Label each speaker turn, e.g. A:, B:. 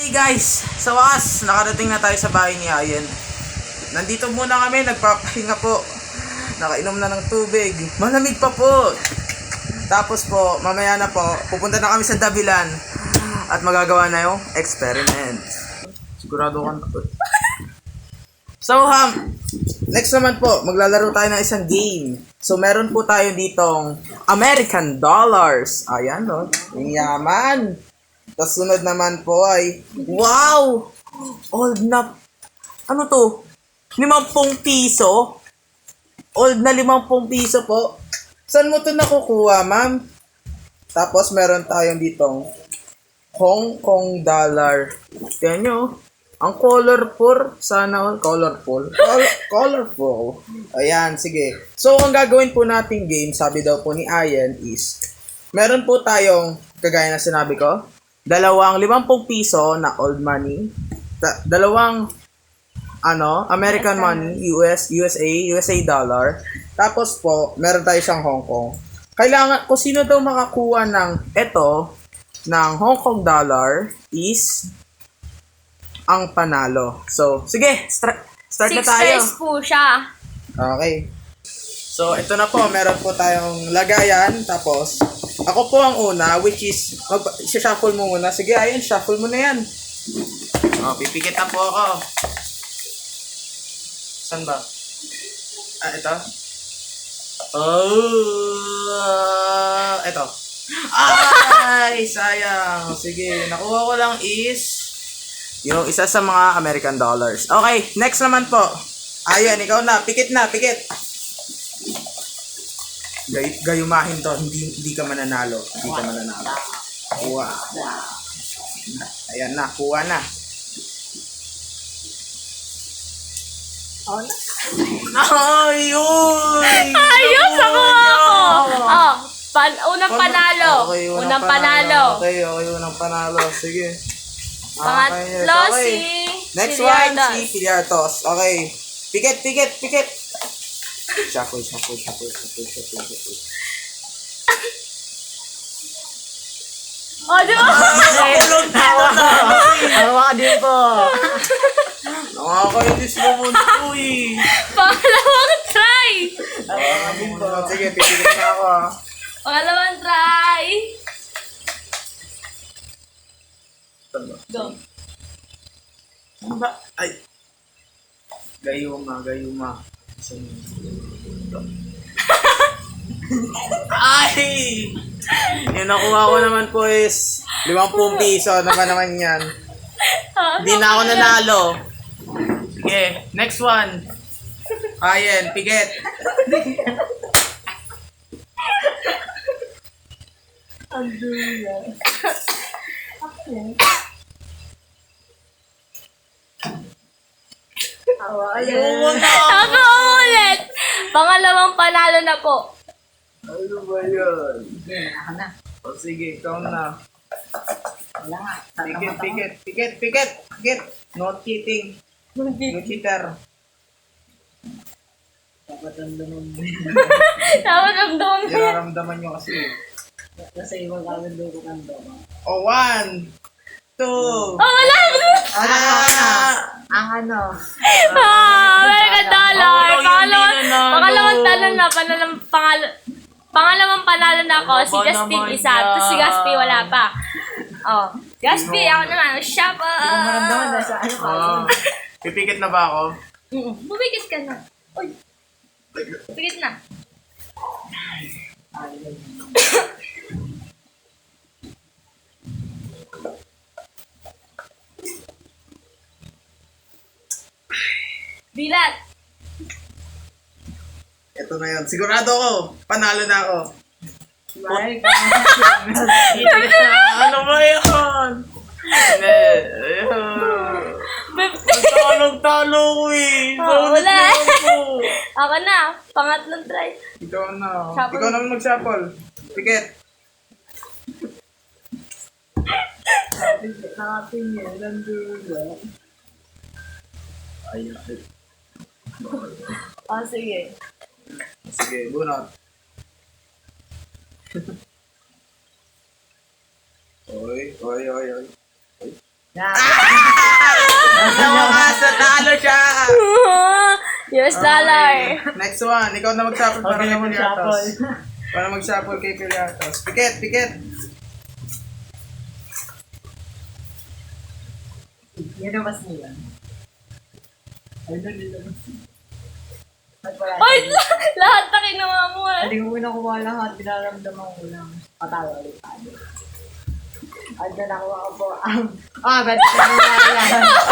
A: Hey guys, sa wakas, nakarating na tayo sa bahay ni Ayen. Nandito muna kami, nagpapahinga po. Nakainom na ng tubig. Malamig pa po. Tapos po, mamaya na po, pupunta na kami sa Dabilan at magagawa na yung experiment. Sigurado ka na. So, Ham, next naman po, maglalaro tayo ng isang game. So, meron po tayo ditong American Dollars. Ayan, no? Yung yaman. Tapos sunod naman po ay, wow! Old na, ano to? Limampung piso? Old na limampung piso po. Saan mo to nakukuha, ma'am? Tapos meron tayong ditong Hong Kong dollar. Yan nyo. Ang colorful. Sana all colorful. Col- colorful. Ayan, sige. So, ang gagawin po nating game, sabi daw po ni Ayan, is meron po tayong, kagaya na sinabi ko, dalawang 50 piso na old money, da- dalawang ano, American money, US, USA, USA dollar. Tapos po, meron tayo siyang Hong Kong. Kailangan, kung sino daw makakuha ng eto, ng Hong Kong dollar, is ang panalo. So, sige, stra- start na
B: Six
A: tayo.
B: tries po siya.
A: Okay. So, ito na po. Meron po tayong lagayan. Tapos, ako po ang una, which is, mag- shuffle mo muna. Sige, ayun, shuffle mo na yan. Oh, pipikit na po ako. Saan ba? Ah, ito? Oh, ito. Ay, sayang. Sige, nakuha ko lang is yung isa sa mga American dollars. Okay, next naman po. Ayan, ikaw na. Pikit na, pikit. Gay gayumahin to. Hindi, hindi ka mananalo. Hindi ka mananalo. Wow. Ayan na, kuha na. Ay, uy!
B: Ayos ako! Oh, pan unang panalo.
A: Okay,
B: unang panalo.
A: Okay, okay, unang panalo. Sige.
B: Pangatlo
A: Okay.
B: si...
A: Next
B: si
A: one, si Piliartos. Okay. Pikit, pikit, pikit. Shuffle, shuffle, shuffle, shuffle, shuffle, shuffle.
B: Oh, di ba?
A: Tulog na ako na.
C: Hawa din po.
A: Nakakainis mo muna po eh.
B: Pangalawang try.
A: Sige, pipikit na ako ah.
B: Pangalawang try. Go.
A: Ano ba? Ay. Gayuma, gayuma. Ay! Yung nakuha ko naman po is 50 piso naman naman yan. Hindi na ako nanalo. Sige, next one. Ayan, piget. Ayun na!
B: Ako ulit. Pangalawang panalo na po.
A: Ano ba yun?
C: Ako na.
A: O sige, ikaw na.
C: Wala nga.
A: Pikit, pikit, pikit, pikit, pikit. No cheating. No cheater.
C: Dapat ang lumang
B: Dapat ang doon.
A: Nararamdaman nyo kasi.
C: Kasi iwan kami doon ko kang doon.
A: O, one, two,
B: Oh, wala.
A: ah!
C: Ang ano,
B: Ah, dollar.
A: Ako lang
B: Pangalawang,
A: hindi nanalo.
B: pangalawang talo na. Pangalawang, pangal, pangalawang panalo na ako. Si
A: Ano ba
B: Gaspi
A: naman
B: isa. Tapos si? Gaspi wala pa. Oh. Gaspi, ako naman. Shop.
C: maramdaman na sa ano pa.
A: Ah. Pipikit na ba ako?
B: Mm, Bumigis ka na. Uy. Bumigis na. Bilat.
A: Ito na yun. Sigurado ako. Panalo na ako.
C: Bye.
A: ano ba yun? Hindi. Ayun. Talong-talo ko eh.
B: Oh, wala.
A: na ako.
B: Ako na. Pangatlong try.
A: Ikaw na.
B: Shuffle.
A: Ikaw naman mag-shuffle. Pikit.
C: Nakapin niya. Nandun.
A: Ayun.
B: Oh, sige.
A: Sige, bunot. Oy, oy, oy, oy. Oy. Wakas, natalo siya!
B: US dollar.
A: Next one, ikaw na mag-shuffle para kay
C: na
A: Piliatos. Para mag-shuffle kay Piliatos. Pikit, pikit!
C: Yan ang mas nila. Ay, nalilabas. Wala.
B: Ay, lahat na kinuha mo eh.
C: Hindi ko na kuha lahat. Binaramdaman ko lang. Patalo ulit tayo. At na nakuha ko po. Ah, ba't nakuha yan?